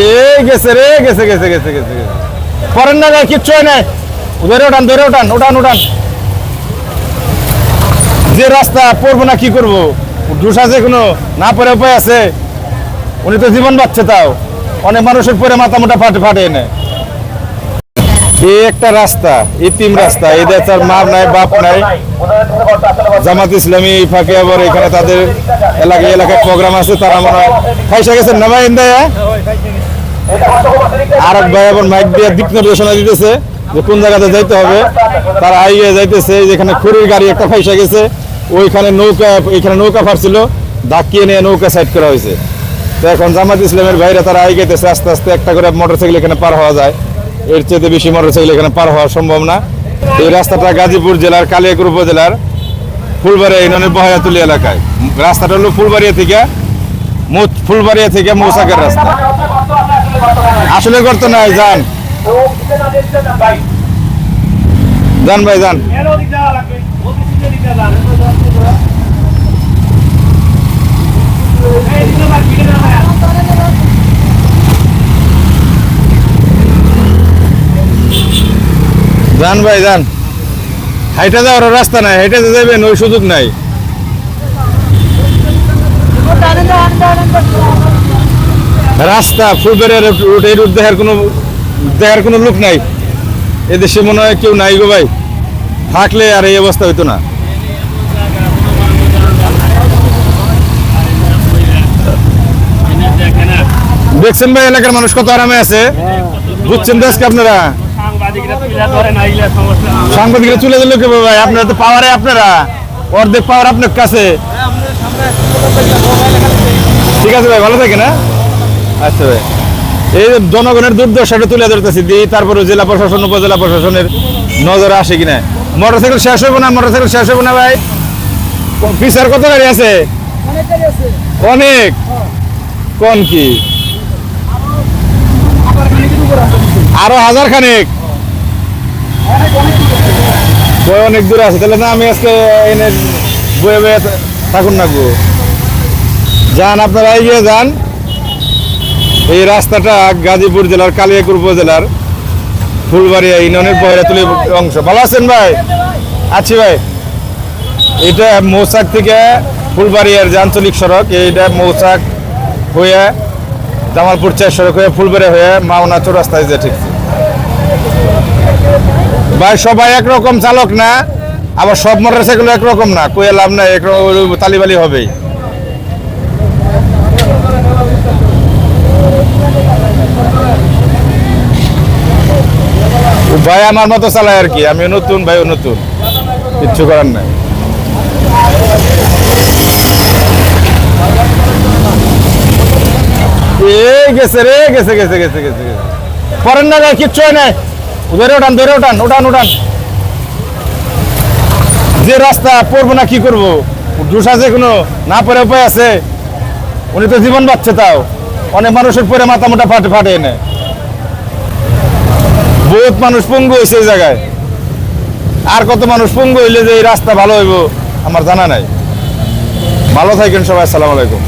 এই গেছে রে গেছে গেছে গেছে গেছে গেছে। পরের না গায়ে কিচ্ছু নাই। ধরে ওঠান ধরে ওঠান ওঠান ওঠান যে রাস্তা পড়ব না কি করব? ডুস আছে কোনো? না পরে উপায় আছে? উনি তো জীবন বাঁচছে তাও। অনেক মানুষের পরে মাথা মোটা ফাটে ফাটে এনে। একটা রাস্তা ইতিম রাস্তা এদের তার মা নাই, বাপ নাই, জামাত ইসলামী, ফাঁকে আবার এখানে তাদের এলাকায় এলাকায় প্রোগ্রাম আছে, তারা মনে হয় খাইসা গেছেন আর এক ভাই আবার মাইক দিয়ে দিক নির্দেশনা দিতেছে যে কোন জায়গাতে যাইতে হবে। তারা আইয়ে যাইতেছে যেখানে খুরির গাড়ি একটা ফাইসা গেছে, ওইখানে নৌকা, এখানে নৌকা ফাটছিল, ধাক্কিয়ে নিয়ে নৌকা সাইড করা হয়েছে। তো এখন জামাত ইসলামের ভাইরা তারা আই গেতেছে আস্তে আস্তে একটা করে মোটরসাইকেল এখানে পার হওয়া যায়। এর চেয়ে বেশি মোটরসাইকেল এখানে পার হওয়া সম্ভব না। এই রাস্তাটা গাজীপুর জেলার কালিয়াকুর উপজেলার ফুলবাড়িয়া ইউনিয়নের বহায়াতুলি এলাকায়। রাস্তাটা হলো ফুলবাড়িয়া থেকে ফুলবাড়িয়া থেকে মৌসাকের রাস্তা। আসলে করতে নাই, যান। যান ভাই, যান। যান ভাই যান হাইটা যাওয়ার রাস্তা নাই, হাইটা যাবেন ওই সুযোগ নাই। রাস্তা, ফুলবাড়িয়ার রুট, এই রুট দেখার কোনো দেখার কোনো লোক নাই। এদেশে মনে হয় কেউ নাই গো ভাই। থাকলে আর এই অবস্থা হইতো না। দেখছেন ভাই, এলাকার মানুষ কত আরামে আছে? বুঝছেন আজকে আপনারা? সাংবাদিকরা তুলে দিল কে ভাই? আপনারা তো পাওয়ারে আপনারা। অর্ধেক পাওয়ার আপনার কাছে। ঠিক আছে ভাই, ভালো থাকে না আচ্ছা ভাই। এই জনগণের দুর্দশাটা তুলে ধরতেছি দিই তারপরে জেলা প্রশাসন, উপজেলা প্রশাসনের নজরে আসে কিনা। মোটরসাইকেল শেষ হইব না, মোটরসাইকেল শেষ হইব না ভাই? পিসার কত গাড়ি আছে? অনেক। কোন কি? আরও হাজার খানেক। অনেক দূরে আছে, তাহলে না আমি আজকে এনে বয়ে বয়ে থাকুন না গো। যান আপনারা এগিয়ে যান, এই রাস্তাটা গাজীপুর জেলার কালিয়াকুর উপজেলার, ফুলবাড়িয়া ইউনিয়নের বহেরাতুলি অংশ। ভালো আছেন ভাই? আছি ভাই। এটা মৌচাক থেকে ফুলবাড়িয়ার যে আঞ্চলিক সড়ক, এইটা মৌচাক হয়ে জামালপুর চার সড়ক হয়ে ফুলবাড়িয়া হয়ে মাওনা চৌরাস্তায় যে ঠিক। ভাই, সবাই একরকম চালক না, আবার সব মোটর সাইকেল একরকম না কয়ে লাভ নাই একরকম তালিবালি হবেই। ভাই, আমার মতো চালায় আর কি আমি নতুন ভাই নতুন, কিচ্ছু করার নাই। এই গেছে রে, গেছে গেছে গেছে গেছে গেছে। পরের না কিচ্ছু হয় নাই। ধরে ওঠান ধরে ওঠান ওঠান ওঠান। যে রাস্তা পড়ব না কি করব? ডুস আছে কোনো না পরে উপায় আছে। উনি তো জীবন বাঁচছে তাও। অনেক মানুষের পরে মাথা মোটা ফাটে ফাটে এনে। বহুত মানুষ পঙ্গু হয়েছে এই জায়গায়। আর কত মানুষ পঙ্গু হইলে যে এই রাস্তা ভালো হইব, আমার জানা নাই। ভালো থাকেন সবাই, আসসালামু আলাইকুম।